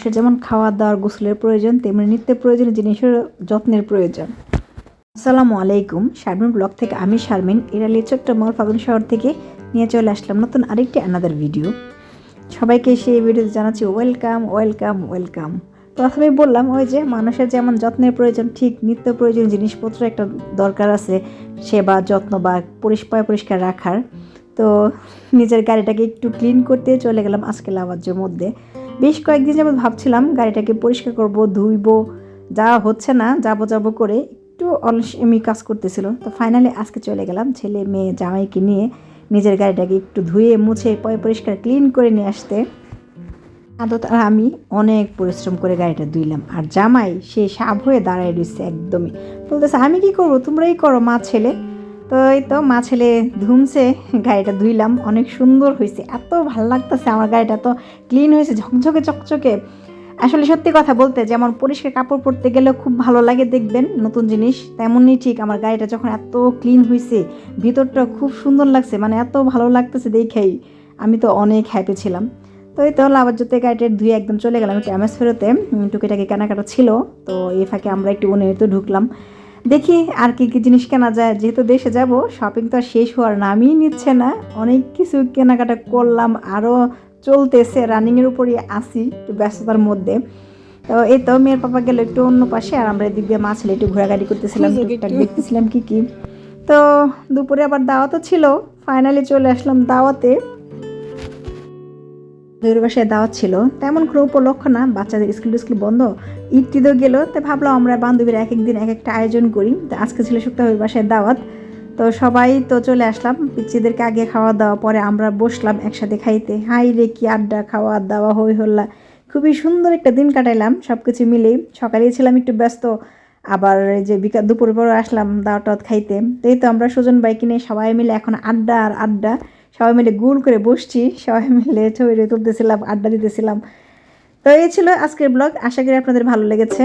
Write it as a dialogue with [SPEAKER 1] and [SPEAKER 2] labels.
[SPEAKER 1] সে যেমন খাওয়া দাওয়ার গোসলের প্রয়োজন, তেমনি নিত্য প্রয়োজনীয় জিনিসের যত্নের প্রয়োজন। আসসালামু আলাইকুম। শারমিন ব্লগ থেকে আমি শারমিন। ছোট্ট মল ফাগুন শহর থেকে নিয়ে চলে আসলাম নতুন আরেকটি আনাদার ভিডিও সবাইকে সেই ভিডিওতে জানাচ্ছি ওয়েলকাম ওয়েলকাম ওয়েলকাম প্রথমেই বললাম, ওই যে মানুষের যেমন যত্নের প্রয়োজন, ঠিক নিত্য প্রয়োজনীয় জিনিসপত্র একটা দরকার আছে, সেবা, যত্ন বা পরিষ্কার পরিষ্কার রাখার। তো নিজের গাড়িটাকে একটু ক্লিন করতে চলে গেলাম আজকে লাভাজ্যের মধ্যে। বেশ কয়েকদিন যাবত ভাবছিলাম গাড়িটাকে পরিষ্কার করব, ধুইব, যা হচ্ছে না, যাব যাব করে একটু অলসেমি কাজ করতেছিল। তো ফাইনালি আজকে চলে গেলাম ছেলে, মেয়ে, জামাইকে নিয়ে নিজের গাড়িটাকে একটু ধুয়ে, মুছে, পয় পরিষ্কার ক্লিন করে নিয়ে আসতে। আদত আর আমি অনেক পরিশ্রম করে গাড়িটা ধুইলাম। আর জামাই, সে সাপ হয়ে দাঁড়ায় রয়েছে একদমই। বলতেছে, আমি কি করব? তোমরাই করো, মা, ছেলে। তো এই তো মা ছেলে ধুমছে, গাড়িটা ধুইলাম, অনেক সুন্দর হয়েছে এত ভালো লাগতেছে আমার গাড়িটা তো, ক্লিন হয়েছে, ঝকঝকে, চকচকে। আসলে সত্যি কথা বলতে, যেমন পরিষ্কার কাপড় পরতে গেলে খুব ভালো লাগে দেখবেন, নতুন জিনিস, তেমনই ঠিক আমার গাড়িটা যখন এত ক্লিন হয়েছে ভিতরটা খুব সুন্দর লাগছে মানে এত ভালো লাগতেছে দেখেই, আমি তো অনেক হ্যাপি ছিলাম। তো এই তো আবার যদি গাড়িটা ধুয়ে একদম চলে গেলাম একটু এমএস ফেরোতে টুকিটাকি কেনাকাটা ছিল, তো এই ফাঁকে আমরা একটু তো ঢুকলাম। দেখি আর কি কি জিনিস কেনা যায়। যেহেতু দেশে যাব শপিং তো আর শেষ হওয়ার নামই নিচ্ছে না। অনেক কিছু কেনাকাটা করলাম আরও চলতেছে রানিংয়ের উপরই আসি একটু ব্যস্ততার মধ্যে। তো এই তো মেয়ের পাপা গেল একটু অন্য পাশে আর আমরা এদিক দিয়ে মা ছেলে একটু ঘোরাঘুরি করতেছিলাম টুকটাক দেখতেছিলাম কি কি। তো দুপুরে আবার দাওয়াতও ছিল ফাইনালি চলে আসলাম দাওয়াতে। দুই বাসায় দাওয়াত ছিল, তেমন কোনো উপলক্ষ না, বাচ্চাদের স্কুল স্কুল বন্ধ। ঈদ টিদও গেল, তাই ভাবলাম আমরা বান্ধবীরা এক একদিন এক একটা আয়োজন করি। তো আজকে ছিল শুক্রবার বাসায় দাওয়াত। তো সবাই তো চলে আসলাম পিচ্ছিদেরকে আগে খাওয়া দাওয়া, পরে আমরা বসলাম একসাথে খাইতে। হাই রে, কি আড্ডা, খাওয়া দাওয়া, হই হল্লা। খুবই সুন্দর একটা দিন কাটাইলাম সব কিছু মিলেই। সকালেই ছিলাম একটু ব্যস্ত, আবার যে বিকাল দুপুর পরে আসলাম দাওয়া টাওয়াত খাইতে। তো এই তো আমরা সুজন বাইক নিয়ে সবাই মিলে এখন আড্ডা আর আড্ডা। সবাই মিলে গুল করে বসছি, সবাই মিলে ছবি তুলতেছিলাম, আড্ডা দিতেছিলাম। তো এই ছিল আজকের ব্লগ, আশা করি আপনাদের ভালো লেগেছে।